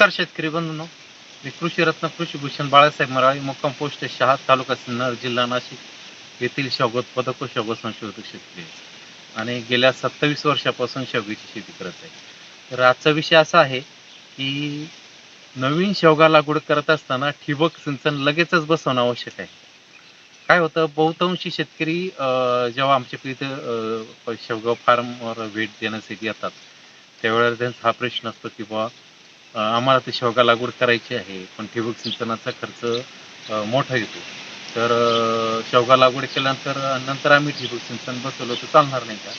नमस्कार शेतकरी बंधूंनो. मी कृषी रत्न कृषी भूषण बाळासाहेब मराळी मुक्काम पोस्ट शहा तालुका सिन्नर जिल्हा नाशिक येथील शौगत पदक व शौगत संशोधक शेतकरी आणि गेल्या सत्तावीस वर्षापासून शेवग्याची शेती करत आहे तर आजचा विषय असा आहे की नवीन शेवगा लागवड करत असताना ठिबक सिंचन लगेचच बसवणं आवश्यक आहे. काय होतं? बहुतांशी शेतकरी अं, जेव्हा आमच्या इथं अं, शेवगाव फार्मवर भेट देण्यासाठी येतात त्यावेळेला त्यांचा हा प्रश्न असतो की बुवा आम्हाला ते शेवगा लागवड करायची आहे पण ठिबक सिंचनाचा खर्च मोठा येतो. तर शेवगा लागवड केल्यानंतर नंतर आम्ही ठिबक सिंचन बसवलं तर चालणार नाही का?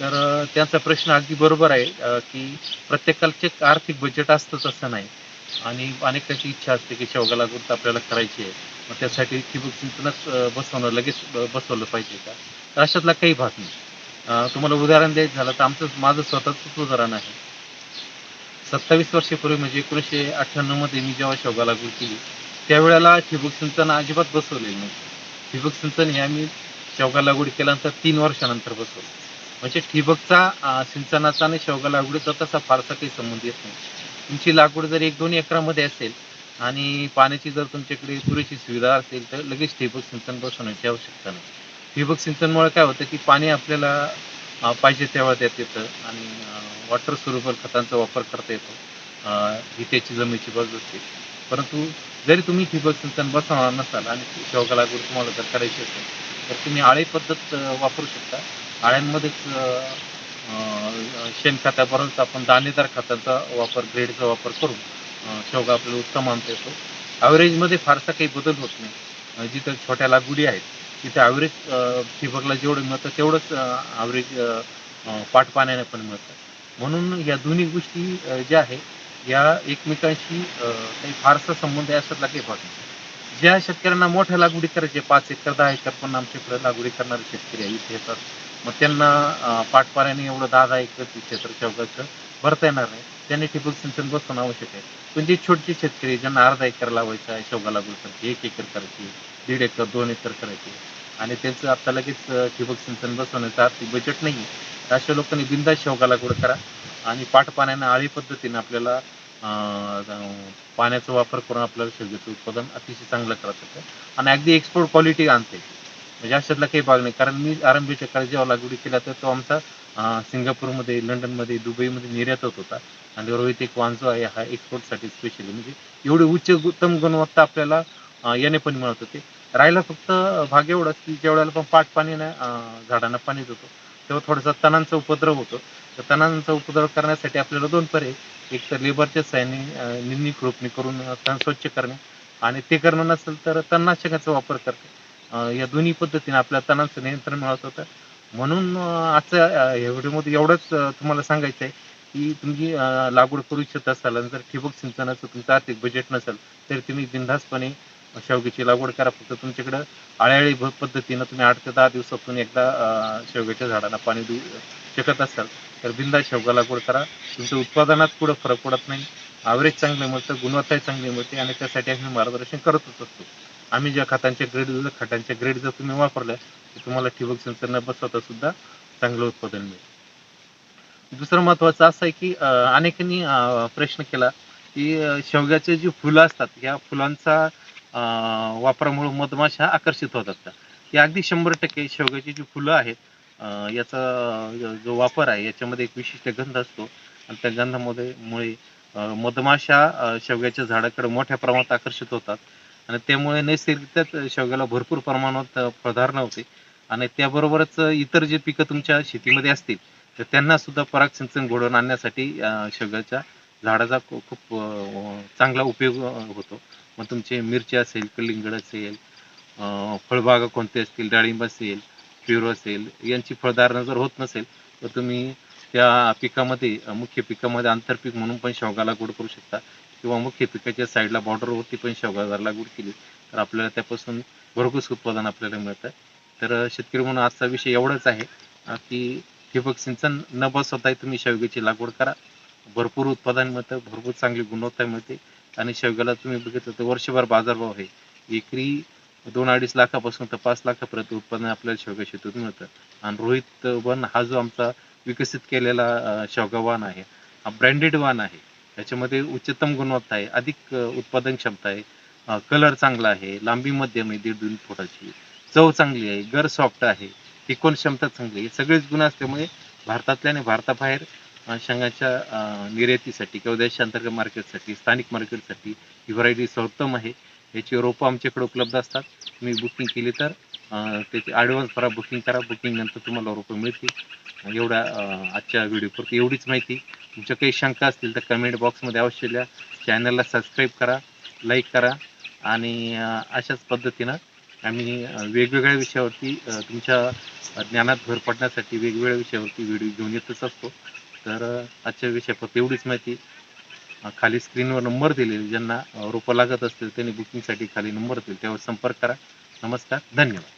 तर त्यांचा प्रश्न अगदी बरोबर आहे की प्रत्येकाचे आर्थिक बजेट असतंच असं नाही. आणि अनेकांची इच्छा असते की शेवगा लागवड तर आपल्याला करायची आहे. मग त्यासाठी ठिबक सिंचनच बसवणं लगेच बसवलं पाहिजे का? तर अशातला काही भाग नाही. तुम्हाला उदाहरण द्यायचं झालं तर आमचं माझं स्वतःच उदाहरण आहे. सत्तावीस वर्षापूर्वी म्हणजे एकोणीसशे अठ्ठ्याण्णवमध्ये मी जेव्हा शोभा लागवड केली त्यावेळेला ठिबक सिंचन अजिबात बसवलेलं नव्हतं. ठिबक सिंचन हे आम्ही शेवगा लागवड केल्यानंतर तीन वर्षानंतर बसवलं. म्हणजे ठिबकचा सिंचनाचा आणि शेवगा लागवडीचा तसा फारसा काही संबंध येत नाही. तुमची लागवड जर एक दोन एकरामध्ये असेल आणि पाण्याची जर तुमच्याकडे पुरेशी सुविधा असेल तर लगेच ठिबक सिंचन बसवण्याची आवश्यकता नाही. ठिबक सिंचनमुळे काय होतं की पाणी आपल्याला पाहिजे तेव्हा त्यात येतं आणि वॉटर सुरुबल खतांचा वापर करता येतो. ही त्याची जमिनीची बाजू असते परंतु जरी तुम्ही ठिबक सिंचन बसवणार नसाल आणि शेवगा लागवड तुम्हाला जर करायची असेल तर तुम्ही आळे पद्धत वापरू शकता. आळ्यांमध्येच शेणखताबरोबरच आपण दाणेदार खताचा वापर ग्रेडचा वापर करून शेवगा आपल्याला उत्तम आणता येतो. ॲव्हरेजमध्ये फारसा काही बदल होत नाही. जिथं छोट्या लागवडी आहेत तिथे ॲव्हरेज ठिबकला जेवढं मिळतं तेवढंच ॲव्हरेज पाट पाण्याने पण मिळतं. म्हणून या दोन्ही गोष्टी ज्या आहे या एकमेकांशी काही फारसा संबंध आहे असं लागेल भाग ज्या शेतकऱ्यांना मोठ्या लागवडी करायचे पाच एकर दहा एकर पण आमच्याकडे लागवडी करणारे शेतकरी आहे इथे येतात. मग त्यांना पाठपाऱ्याने एवढं दहा दहा एकर क्षेत्र चौकाचं भरता येणार नाही. त्यांनी ठिबक सिंचन बसवणं आवश्यक आहे. पण जे छोटे शेतकरी ज्यांना अर्धा एकर लावायचा आहे शेवगा लागवड करायची एक एकर करायची दीड एकर दोन एकर करायची आणि त्यांचं आता लगेच ठिबक सिंचन बसवण्याचं आर्थिक बजेट नाही तर अशा लोकांनी बिंदास शेवगा लागवड करा. आणि पाट पाण्यानं आळी पद्धतीने आपल्याला पाण्याचा वापर करून आपल्याला शेवग्याचं उत्पादन अतिशय चांगलं करत होतं. आणि अगदी एक्सपोर्ट क्वालिटी आणते. म्हणजे अशातला काही भाग नाही. कारण मी आरंभीच्या काळी जेव्हा लागवडी केला तर तो आमचा सिंगापूरमध्ये लंडनमध्ये दुबईमध्ये निर्यात होत होता. आणि रोहित एक वांजो आहे हा एक्सपोर्टसाठी स्पेशली म्हणजे एवढी उच्च उत्तम गुणवत्ता आपल्याला याने पण मिळत होते. राहिला फक्त भाग एवढाच की ज्या वेळेला पण पाट पाणीनं झाडांना पाणी देतो तेव्हा थोडासा तणांचा उपद्रव होतो. तर तणांचा उपद्रव करण्यासाठी आपल्याला दोन पर्याय एक तर लेबरच्या साह्याने अं, निंदणी करून तण स्वच्छ करणे आणि ते करणं नसेल तर तणनाशकाचा वापर करणे. या दोन्ही पद्धतीने आपल्या तणांचं नियंत्रण मिळत होतं. म्हणून आजच्या या व्हिडिओमध्ये एवढंच तुम्हाला सांगायचं आहे की तुम्ही लागवड करू इच्छित असाल जर ठिबक सिंचनाचं तुमचं आर्थिक बजेट नसेल तर तुम्ही बिनधास्तपणे शेवग्याची लागवड करा फक्त तुमच्याकडं आळ्याळी पद्धतीनं तुम्ही आठ ते दहा दिवसातून एकदा शेवग्याच्या झाडांना पाणी देऊ शकत असाल तर बिंदा शेवगा लागवड करा. तुमच्या उत्पादनात पुढं फरक पडत नाही. ॲव्हरेज चांगलं मिळतं गुणवत्ताही चांगली मिळते आणि त्यासाठी आम्ही मार्गदर्शन करतच असतो आम्ही ज्या खतांच्या ग्रेड दिलं खतांच्या ग्रेड जर तुम्ही वापरल्या तर तुम्हाला ठिबक सिंचन बसवता सुद्धा चांगलं उत्पादन मिळेल. दुसरं महत्वाचं असं आहे की अनेकांनी प्रश्न केला की शेवग्याचे जी फुलं असतात या फुलांचा वापरामुळे मधमाशा आकर्षित होतात असतात. हे अगदी शंभर टक्के शेवग्याची जी फुलं आहेत याचा जो वापर आहे याच्यामध्ये एक विशिष्ट गंध असतो. आणि त्या गंधामध्ये मुळे मधमाशा शेवग्याच्या झाडाकडे मोठ्या प्रमाणात आकर्षित होतात. आणि त्यामुळे नैसर्गिकच शेवग्याला भरपूर प्रमाणात अं, होते आणि त्याबरोबरच इतर जे पिकं तुमच्या शेतीमध्ये असतील तर त्यांना सुद्धा पराग सिंचन घडवून आणण्यासाठी शेवग्याच्या झाडाचा खूप चांगला उपयोग होतो. मग तुमचे मिरची असेल कलिंगड असेल फळबागा कोणते असतील डाळिंब असेल पेरू असेल यांची फळधारणा जर होत नसेल तर तुम्ही त्या पिकामध्ये मुख्य पिकामध्ये आंतरपीक म्हणून पण शेवगा लागवड करू शकता. किंवा मुख्य पिकाच्या साईडला बॉर्डरवरती पण शेवगा जर लागवड केली तर आपल्याला त्यापासून भरघोस उत्पादन आपल्याला मिळतं. तर शेतकरी म्हणून आजचा विषय एवढाच आहे. की ठिबक सिंचन न बसवताही तुम्ही शेवग्याची लागवड करा. भरपूर उत्पादन मिळतं भरपूर चांगली गुणवत्ता मिळते. आणि शेवग्याला तुम्ही बघितलं तर वर्षभर बाजारभाव आहे. एकरी दोन अडीच लाखापासून तर पाच लाखापर्यंत उत्पादन आपल्याला शेवगा शेतीतून मिळतं. आणि रोहित वन हा जो आमचा विकसित केलेला शेवगा वाण आहे. हा ब्रँडेड वाण आहे. याच्यामध्ये उच्चतम गुणवत्ता आहे अधिक उत्पादन क्षमता आहे. कलर चांगला आहे लांबी मध्यम आहे दीड दोन फुटाची. चव चांगली आहे गर सॉफ्ट आहे टिकवण क्षमता चांगली आहे. सगळेच गुण असल्यामुळे भारतातल्या आणि भारताबाहेर शेंगाच्या निर्यातीसाठी किंवा देशांतर्गत मार्केटसाठी स्थानिक मार्केटसाठी ही व्हरायटी सर्वोत्तम आहे. याची रोपं आमच्याकडे उपलब्ध असतात. तुम्ही बुकिंग केली तर त्याची ॲडव्हान्स भरा बुकिंग करा. बुकिंग नंतर तुम्हाला रोपं मिळतील. एवढ्या आजच्या व्हिडिओपुरती एवढीच माहिती. तुमच्या काही शंका असतील तर कमेंट बॉक्समध्ये अवश्य लिहा. चॅनलला सबस्क्राईब करा लाईक करा आणि अशाच पद्धतीनं आम्ही वेगवेगळ्या विषयावरती तुमच्या ज्ञानात भर पडण्यासाठी वेगवेगळ्या विषयावरती व्हिडिओ घेऊन येतच असतो. तर आजच्या आजच्या फक्त एवढीच माहिती. खाली स्क्रीनवर नंबर दिलेले ज्यांना रोपं लागत असतील त्यांनी बुकिंगसाठी खाली नंबर दिले त्यावर संपर्क करा. नमस्कार धन्यवाद.